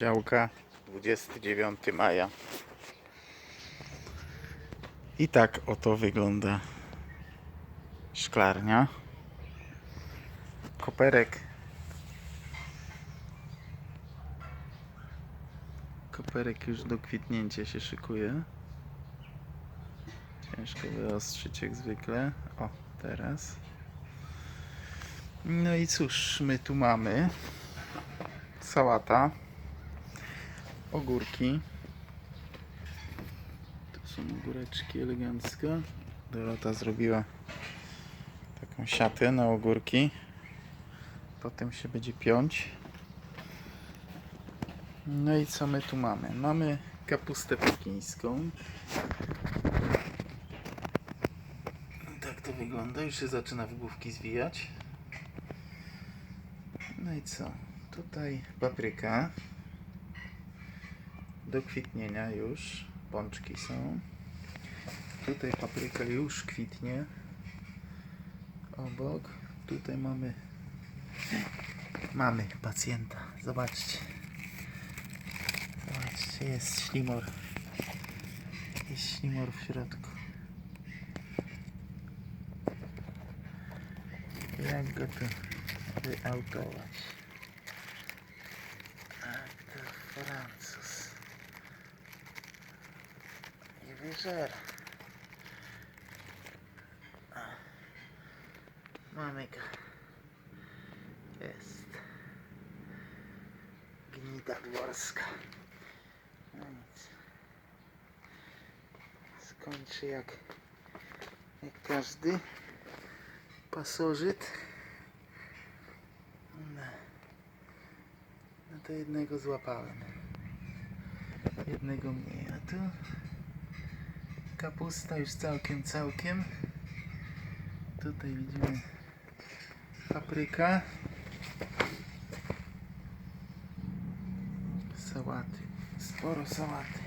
Działka 29 maja. I tak oto wygląda szklarnia. Koperek. Koperek już do kwitnięcia się szykuje. Ciężko wyostrzyć jak zwykle. O, teraz. No i cóż, my tu mamy sałata ogórki. Tu są ogóreczki elegancko. Dorota zrobiła taką siatę na ogórki. Potem się będzie piąć. No i co my tu mamy? Mamy kapustę pekińską. Tak to wygląda. Już się zaczyna w główki zwijać. No i co? Tutaj papryka do kwitnienia już. Pączki są. Tutaj papryka już kwitnie. Obok. Tutaj mamy mamy pacjenta. Zobaczcie. Zobaczcie, jest ślimor. Jest ślimor w środku. Jak go tu wyautować? A to Francuz. Nie wyżera. A. Mamy go. Jest. Gnida dworska. No nic. Skończy jak, jak każdy pasożyt. No. No to jednego złapałem. Jednego mniej. A tu kapusta już całkiem, całkiem. Tutaj widzimy papryka. Sałaty. Sporo sałaty.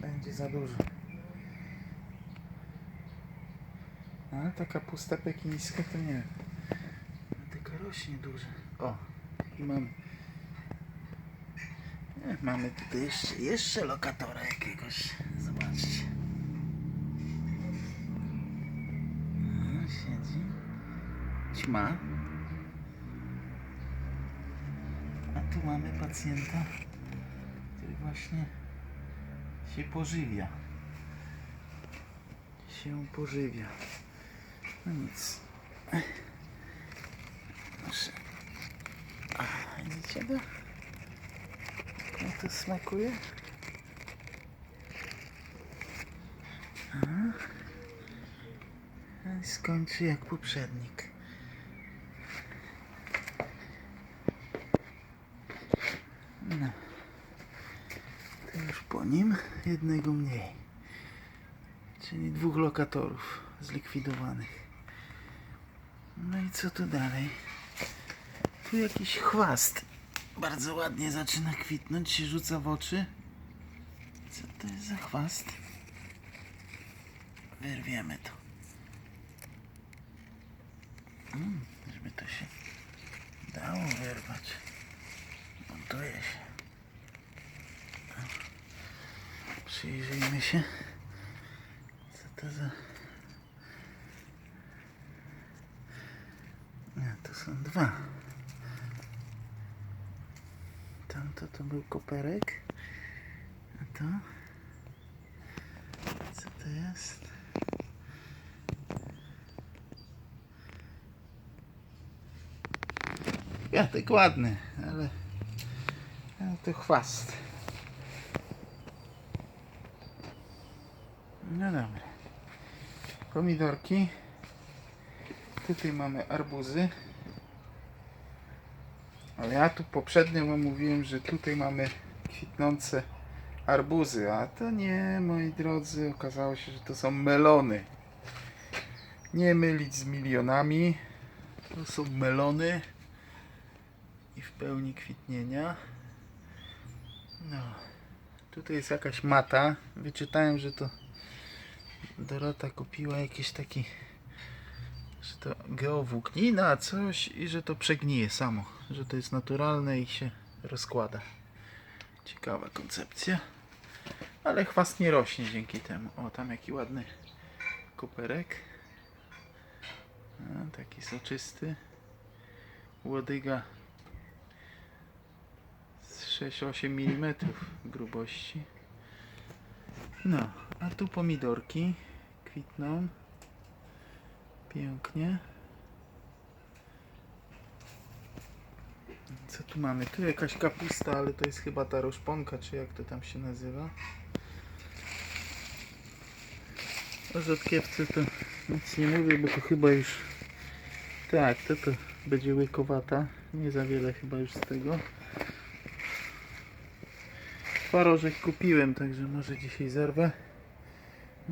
Będzie za dużo. A ta kapusta pekińska to nie Tylko rośnie dużo. O, i mamy. Mamy tutaj jeszcze, jeszcze lokatora jakiegoś. Zobaczcie. Ćma. A tu mamy pacjenta, który właśnie się pożywia. Się pożywia. No nic. Proszę. Widzicie go? Jak to smakuje? A. I skończy jak poprzednik. No. To już po nim jednego mniej. Czyli dwóch lokatorów zlikwidowanych. No i co tu dalej? Tu jakiś chwast. Bardzo ładnie zaczyna kwitnąć, się rzuca w oczy. Co to jest za chwast? Wyrwiemy to. Mm, żeby to się dało wyrwać. Montuje się. Przyjrzyjmy się. Co to za... Nie, to są dwa. Tamto to był koperek. A to? Co to jest? Kwiatek ładny, ale, ale to chwast. No dobra. Pomidorki. Tutaj mamy arbuzy. Ale ja tu poprzednio wam mówiłem, że tutaj mamy kwitnące arbuzy, a to nie, moi drodzy, okazało się, że to są melony. Nie mylić z milionami. To są melony i w pełni kwitnienia. No, tutaj jest jakaś mata. Wyczytałem, że to Dorota kupiła jakiś taki, że to geowłóknina, coś i że to przegnije samo, że to jest naturalne i się rozkłada. Ciekawa koncepcja. Ale chwast nie rośnie dzięki temu. O, tam jaki ładny koperek. A, taki soczysty. Łodyga z 6-8 mm grubości. No, a tu pomidorki kwitną. Pięknie. Co tu mamy? Tu jakaś kapusta, ale to jest chyba ta roszponka, czy jak to tam się nazywa. O rzodkiewce to nic nie mówię, bo to chyba już... Tak, to to będzie łykowata. Nie za wiele chyba już z tego. Twarożek kupiłem, także może dzisiaj zerwę.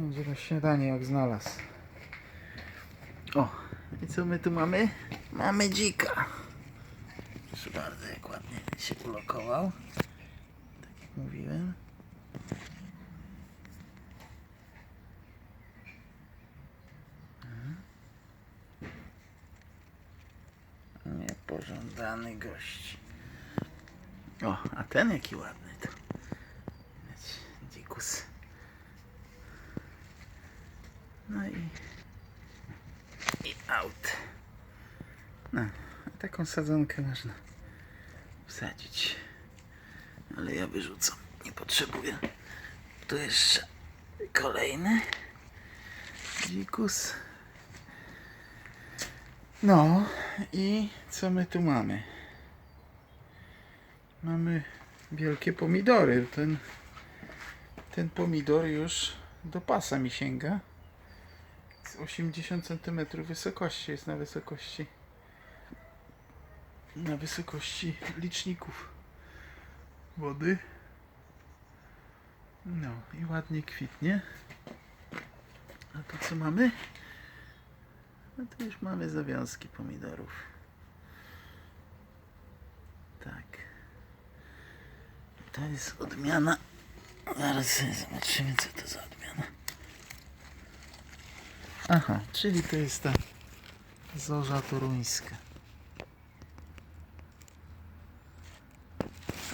Będzie na śniadanie jak znalazł. O, i co my tu mamy? Mamy dzika. Proszę bardzo, jak ładnie się ulokował. Tak jak mówiłem. Mhm. Niepożądany gość. O, a ten jaki ładny to. Dzikus. No i... I out. No, taką sadzonkę można wsadzić. Ale ja wyrzucam. Nie potrzebuję. Tu jeszcze kolejny dzikus. No i co my tu mamy? Mamy wielkie pomidory. Ten, ten pomidor już do pasa mi sięga. Z 80 cm wysokości jest na wysokości na wysokości liczników wody. No i ładnie kwitnie. A tu co mamy? No to już mamy zawiązki pomidorów. Tak. To jest odmiana. Zaraz zobaczymy co to za odmiana. Aha, czyli to jest ta zorza toruńska.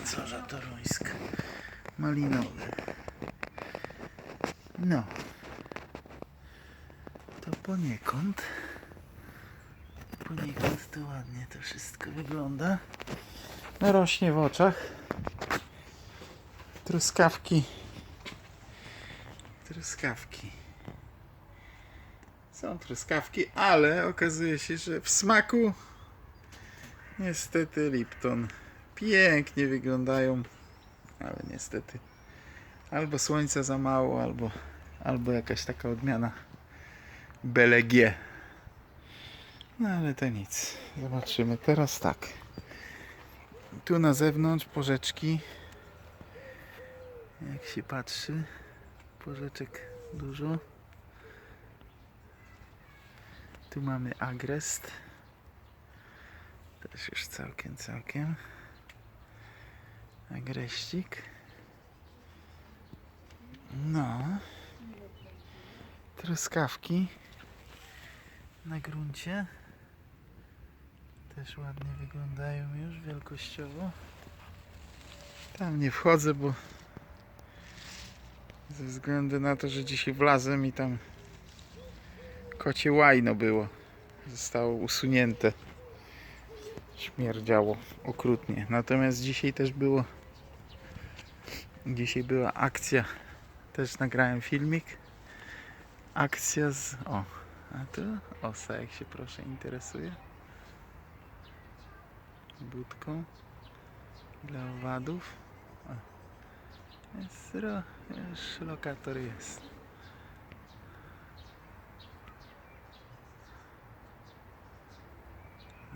Zorza toruńska. Malinowy. No. To poniekąd. Poniekąd to ładnie to wszystko wygląda. No rośnie w oczach. Truskawki. Truskawki. Są truskawki, ale okazuje się, że w smaku niestety Lipton. Pięknie wyglądają, ale niestety albo słońca za mało, albo, albo jakaś taka odmiana Belegie. No ale to nic. Zobaczymy. Teraz tak. Tu na zewnątrz porzeczki. Jak się patrzy, porzeczek dużo. Tu mamy agrest. Też już całkiem, całkiem. Agreścik. No. Truskawki na gruncie. Też ładnie wyglądają już wielkościowo. Tam nie wchodzę, bo ze względu na to, że dzisiaj wlazłem i tam kocie łajno było. Zostało usunięte. Śmierdziało okrutnie. Natomiast dzisiaj też było. Dzisiaj była akcja. Też nagrałem filmik. Akcja z. O, a tu osa, jak się proszę interesuje. Budką dla owadów. O. Jest lokator jest.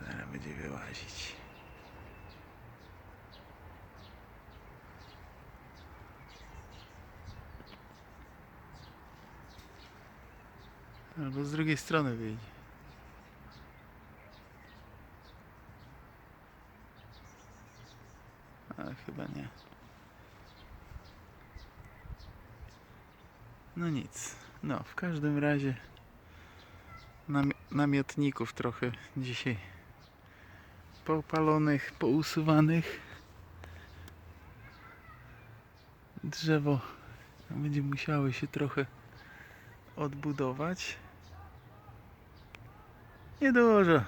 Zaraz będzie wyłazić. Albo z drugiej strony wyjdzie. Ale chyba nie. No nic. No, w każdym razie nami- namiotników trochę dzisiaj popalonych, pousuwanych. Drzewo będzie musiały się trochę odbudować. Niedużo.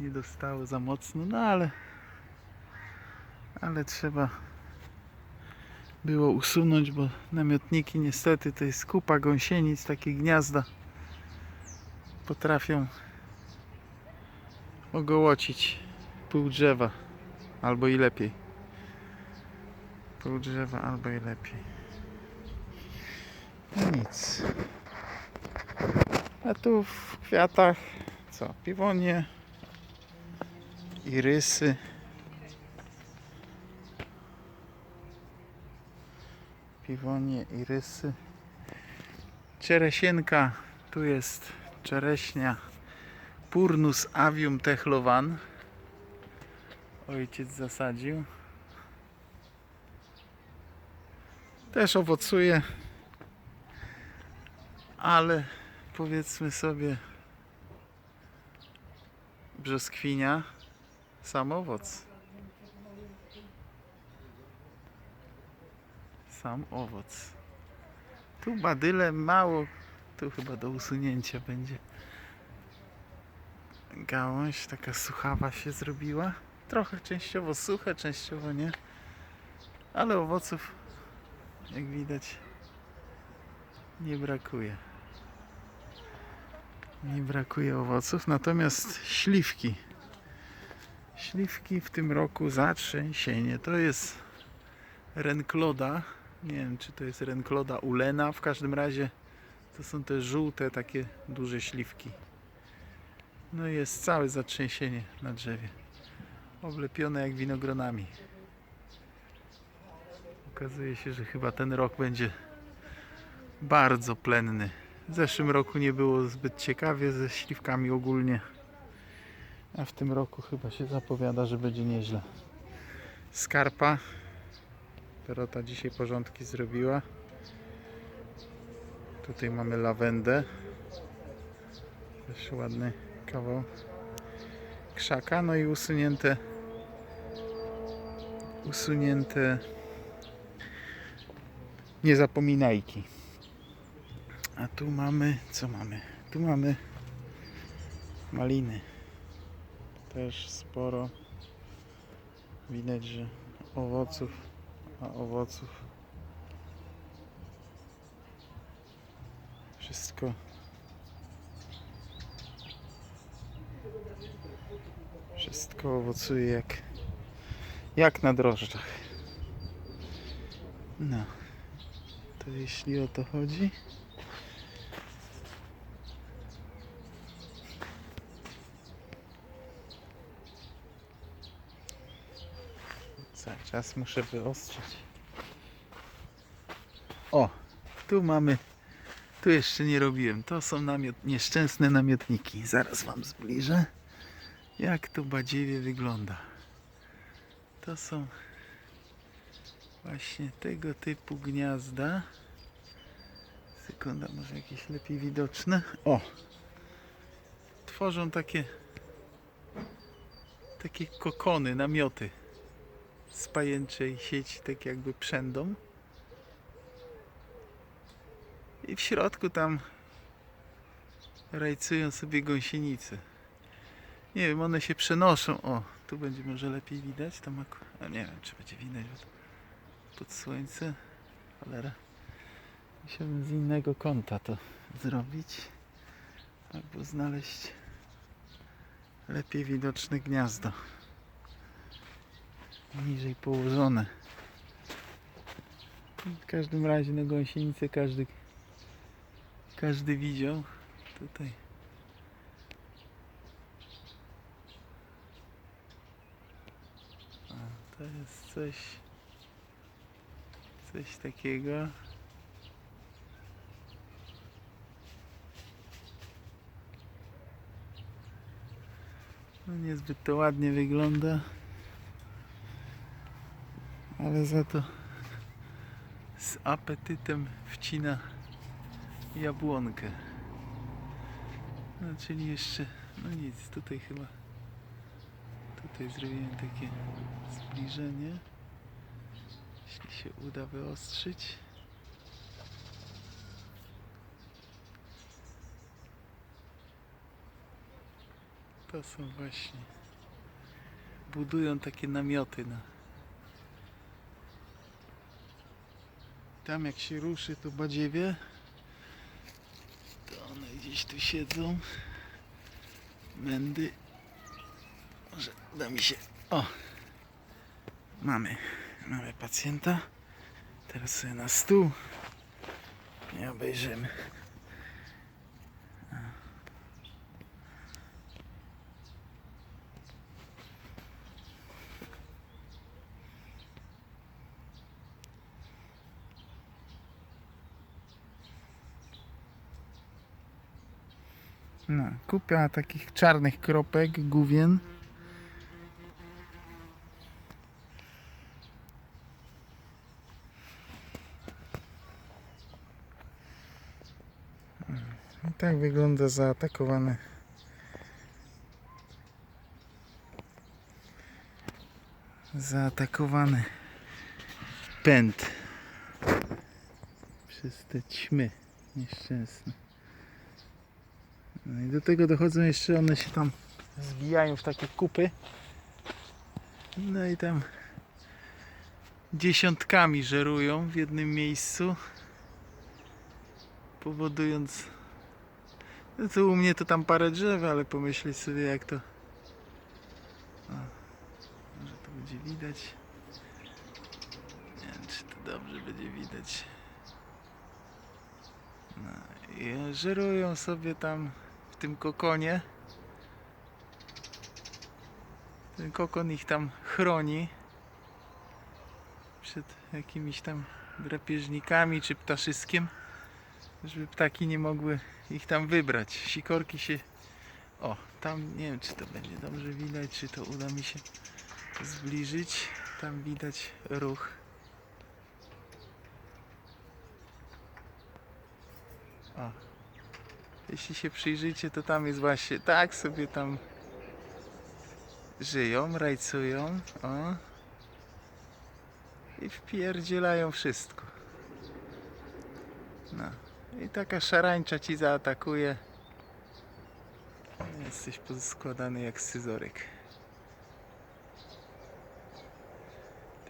Nie dostało za mocno, no ale ale trzeba było usunąć, bo namiotniki niestety to jest kupa gąsienic, takie gniazda potrafią ogołocić pół drzewa albo i lepiej. Pół drzewa albo i lepiej. No nic. A tu w kwiatach co? Piwonie, irysy. Piwonie, irysy. Cieresienka. Tu jest czereśnia Purnus avium techlovan. Ojciec zasadził. Też owocuje, ale powiedzmy sobie brzoskwinia sam owoc. Sam owoc. Tu badyle mało, tu chyba do usunięcia będzie. Gałąź taka suchawa się zrobiła. Trochę częściowo suche, częściowo nie. Ale owoców, jak widać, nie brakuje. Nie brakuje owoców, natomiast śliwki. Śliwki w tym roku zatrzęsienie. To jest renkloda. Nie wiem, czy to jest renkloda ulena. W każdym razie to są te żółte, takie duże śliwki. No i jest całe zatrzęsienie na drzewie. Oblepione jak winogronami. Okazuje się, że chyba ten rok będzie bardzo plenny. W zeszłym roku nie było zbyt ciekawie ze śliwkami ogólnie. A w tym roku chyba się zapowiada, że będzie nieźle. Skarpa. Dorota dzisiaj porządki zrobiła. Tutaj mamy lawendę. Też ładny kawał krzaka. No i usunięte usunięte niezapominajki. A tu mamy, co mamy? Tu mamy maliny. Też sporo. Widać, że owoców, a owoców wszystko wszystko owocuje jak jak na drożdżach. No. To jeśli o to chodzi. Cały czas muszę wyostrzyć. O, tu mamy. Tu jeszcze nie robiłem. To są namiot, nieszczęsne namiotniki. Zaraz wam zbliżę. Jak to badziewie wygląda. To są właśnie tego typu gniazda. Sekunda, może jakieś lepiej widoczne. O! Tworzą takie takie kokony, namioty z pajęczej sieci, tak jakby przędą. I w środku tam rajcują sobie gąsienice. Nie wiem, one się przenoszą. O, tu będzie może lepiej widać. Tam ak- a nie wiem, czy będzie widać pod słońce. Cholera. Musiałbym z innego kąta to zrobić. Albo znaleźć lepiej widoczne gniazdo. Niżej położone. W każdym razie na gąsienicę każdy każdy widział. Tutaj A, to jest coś coś takiego. No niezbyt to ładnie wygląda. Ale za to z apetytem wcina jabłonkę. No czyli jeszcze, no nic, tutaj chyba tutaj zrobiłem takie zbliżenie. Jeśli się uda wyostrzyć. To są właśnie. Budują takie namioty na. Tam jak się ruszy to badziewie. To one gdzieś tu siedzą. Mędy. Uda mi się. O! Mamy. Mamy pacjenta. Teraz sobie na stół. I obejrzymy. No, kupia takich czarnych kropek, główien. Tak wygląda zaatakowany. Zaatakowany pęd przez te ćmy nieszczęsne. No i do tego dochodzą jeszcze, one się tam zbijają w takie kupy. No i tam dziesiątkami żerują w jednym miejscu, powodując. To u mnie to tam parę drzew, ale pomyśleć sobie jak to. O, może to będzie widać. Nie wiem, czy to dobrze będzie widać. No i żerują sobie tam w tym kokonie. Ten kokon ich tam chroni przed jakimiś tam drapieżnikami czy ptaszyskiem, żeby ptaki nie mogły ich tam wybrać. Sikorki się. O, tam nie wiem, czy to będzie dobrze widać, czy to uda mi się zbliżyć. Tam widać ruch. O. Jeśli się przyjrzycie, to tam jest właśnie tak sobie tam żyją, rajcują. O. I wpierdzielają wszystko. No. I taka szarańcza ci zaatakuje. Jesteś poskładany jak scyzoryk.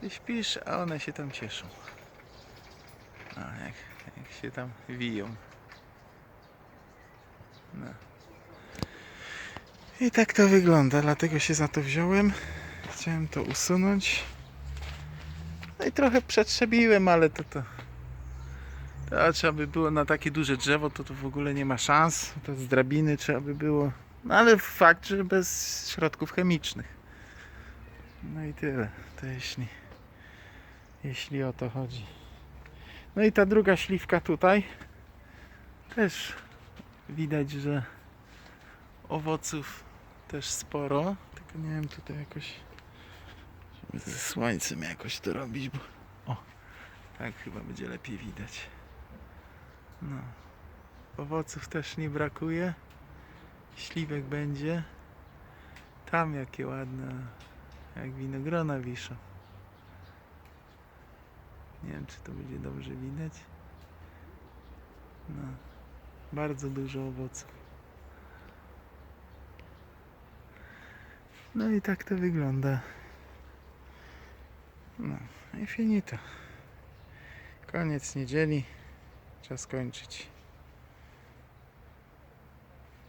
Ty śpisz, a one się tam cieszą. A jak, jak się tam wiją. No. I tak to wygląda, dlatego się za to wziąłem. Chciałem to usunąć. No i trochę przetrzebiłem, ale to to. To trzeba by było na takie duże drzewo, to to w ogóle nie ma szans. To z drabiny trzeba by było. No ale fakt, że bez środków chemicznych. No i tyle. To jeśli, jeśli o to chodzi. No i ta druga śliwka tutaj też widać, że owoców też sporo. Tylko nie wiem tutaj jakoś ze słońcem jakoś to robić, bo o, tak chyba będzie lepiej widać. No. Owoców też nie brakuje. Śliwek będzie. Tam jakie ładne, jak winogrona wiszą. Nie wiem, czy to będzie dobrze widać. No. Bardzo dużo owoców. No i tak to wygląda. No i finito. Koniec niedzieli. Czas kończyć.